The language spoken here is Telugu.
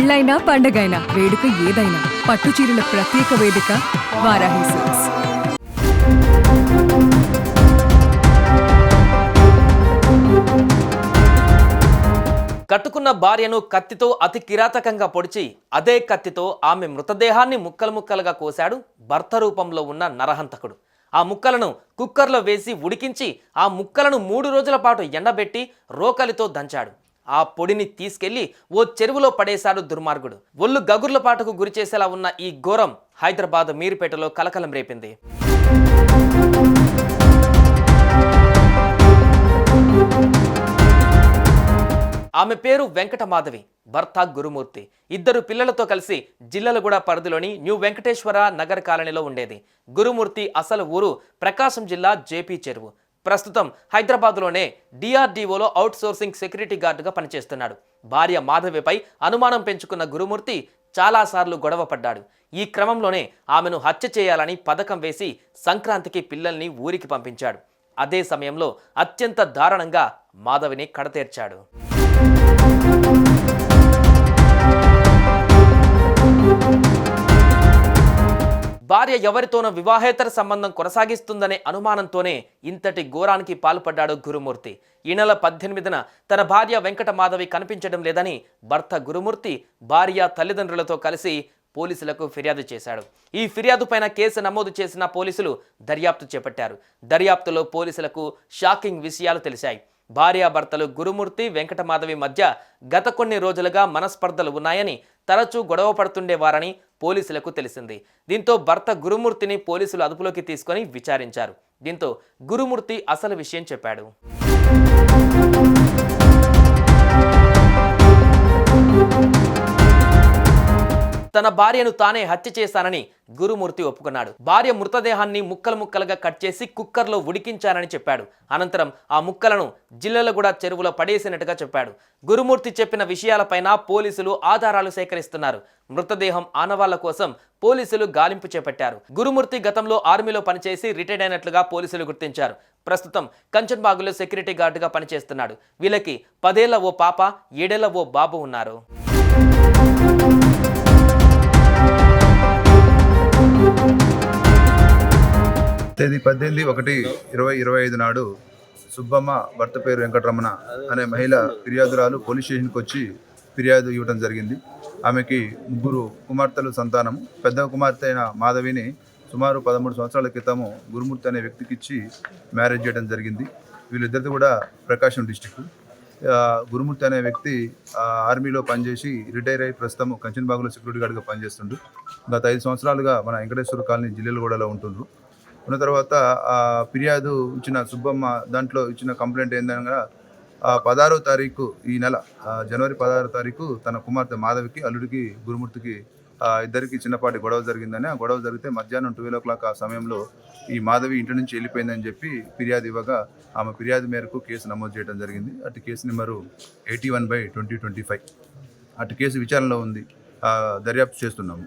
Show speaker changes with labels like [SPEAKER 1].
[SPEAKER 1] పెళ్ళైనా పండగైనా వేడుక ఏదైనా పట్టు చీరల ప్రత్యేక వేదిక వారాహి సిల్క్స్.
[SPEAKER 2] కట్టుకున్న భార్యను కత్తితో అతి కిరాతకంగా పొడిచి అదే కత్తితో ఆమె మృతదేహాన్ని ముక్కలు ముక్కలుగా కోశాడు భర్త రూపంలో ఉన్న నరహంతకుడు. ఆ ముక్కలను కుక్కర్లో వేసి ఉడికించి ఆ ముక్కలను మూడు రోజుల పాటు ఎండబెట్టి రోకలితో దంచాడు. ఆ పొడిని తీసుకెళ్ళి ఓ చెరువులో పడేశాడు దుర్మార్గుడు. ఒళ్ళు గగుర్ల పాటకు గురిచేసేలా ఉన్న ఈ ఘోరం హైదరాబాద్ మీరుపేటలో కలకలం రేపింది. ఆమె పేరు వెంకటమాధవి భర్త గురుమూర్తి. ఇద్దరు పిల్లలతో కలిసి జిల్లలగూడ పరిధిలోని న్యూ వెంకటేశ్వర నగర్ కాలనీలో ఉండేది. గురుమూర్తి అసలు ఊరు ప్రకాశం జిల్లా జేపీ చెరువు. ప్రస్తుతం హైదరాబాద్లోనే డిఆర్డీఓలో అవుట్ సోర్సింగ్ సెక్యూరిటీ గార్డుగా పనిచేస్తున్నాడు. భార్య మాధవిపై అనుమానం పెంచుకున్న గురుమూర్తి చాలాసార్లు గొడవ పడ్డాడు. ఈ క్రమంలోనే ఆమెను హత్య చేయాలని పథకం వేసి సంక్రాంతికి పిల్లల్ని ఊరికి పంపించాడు. అదే సమయంలో అత్యంత దారుణంగా మాధవిని కడతేర్చాడు. భార్య ఎవరితోనో వివాహేతర సంబంధం కొనసాగిస్తుందనే అనుమానంతోనే ఇంతటి ఘోరానికి పాల్పడ్డాడు గురుమూర్తి. ఈ నెల పద్దెనిమిదిన తన భార్య వెంకట మాధవి కనిపించడం లేదని భర్త గురుమూర్తి భార్య తల్లిదండ్రులతో కలిసి పోలీసులకు ఫిర్యాదు చేశాడు. ఈ ఫిర్యాదు పైన కేసు నమోదు చేసిన పోలీసులు దర్యాప్తు చేపట్టారు. దర్యాప్తులో పోలీసులకు షాకింగ్ విషయాలు తెలిశాయి. భార్యాభర్తలు గురుమూర్తి వెంకటమాధవి మధ్య గత కొన్ని రోజులుగా మనస్పర్ధలు ఉన్నాయని తరచూ గొడవ పడుతుండేవారని పోలీసులకు తెలిసింది. దీంతో భర్త గురుమూర్తిని పోలీసులు అదుపులోకి తీసుకొని విచారించారు. దీంతో గురుమూర్తి అసలు విషయం చెప్పాడు. తన భార్యను తానే హత్య చేశానని గురుమూర్తి ఒప్పుకున్నాడు. భార్య మృతదేహాన్ని ముక్కలు ముక్కలుగా కట్ చేసి కుక్కర్లో ఉడికించానని చెప్పాడు. అనంతరం ఆ ముక్కలను జిల్లలగూడ చెరువులో పడేసినట్టుగా చెప్పాడు. గురుమూర్తి చెప్పిన విషయాలపైన పోలీసులు ఆధారాలు సేకరిస్తున్నారు. మృతదేహం ఆనవాళ్ళ కోసం పోలీసులు గాలింపు చేపట్టారు. గురుమూర్తి గతంలో ఆర్మీలో పనిచేసి రిటైర్డ్ అయినట్లుగా పోలీసులు గుర్తించారు. ప్రస్తుతం కంచన్బాగులో సెక్యూరిటీ గార్డుగా పనిచేస్తున్నాడు. వీళ్ళకి పదేళ్ళ ఓ పాప ఏడేళ్ళ ఓ బాబు ఉన్నారు.
[SPEAKER 3] తేదీ పద్దెనిమిది ఒకటి ఇరవై ఇరవై ఐదు నాడు సుబ్బమ్మ భర్త పేరు వెంకటరమణ అనే మహిళ ఫిర్యాదురాలు పోలీస్ స్టేషన్కి వచ్చి ఫిర్యాదు ఇవ్వడం జరిగింది. ఆమెకి ముగ్గురు కుమార్తెలు సంతానం. పెద్ద కుమార్తె అయిన మాధవిని సుమారు పదమూడు సంవత్సరాల క్రితము గురుమూర్తి అనే వ్యక్తికి ఇచ్చి మ్యారేజ్ చేయడం జరిగింది. వీళ్ళిద్దరిది కూడా ప్రకాశం డిస్టిక్. గురుమూర్తి అనే వ్యక్తి ఆర్మీలో పనిచేసి రిటైర్ అయి ప్రస్తుతం కంచన్బాగులో సెక్యూరిటీ గార్డ్గా పనిచేస్తుండు. గత ఐదు సంవత్సరాలుగా మన వెంకటేశ్వర కాలనీ జిల్లెలగూడలో ఉంటుండ్రు. ఉన్న తర్వాత ఆ ఫిర్యాదు ఇచ్చిన సుబ్బమ్మ దాంట్లో ఇచ్చిన కంప్లైంట్ ఏందనగా ఆ పదహారో తారీఖు ఈ నెల జనవరి పదహారో తారీఖు తన కుమార్తె మాధవికి అల్లుడికి గురుమూర్తికి ఇద్దరికి చిన్నపాటి గొడవ జరిగిందని ఆ గొడవ జరిగితే మధ్యాహ్నం ట్వెల్వ్ ఓ క్లాక్ ఆ సమయంలో ఈ మాధవి ఇంటి నుంచి వెళ్ళిపోయిందని చెప్పి ఫిర్యాదు ఇవ్వగా ఆమె ఫిర్యాదు మేరకు కేసు నమోదు చేయడం జరిగింది. అటు case number eighty one by twenty twenty five అటు కేసు విచారణలో ఉంది. దర్యాప్తు చేస్తున్నాము.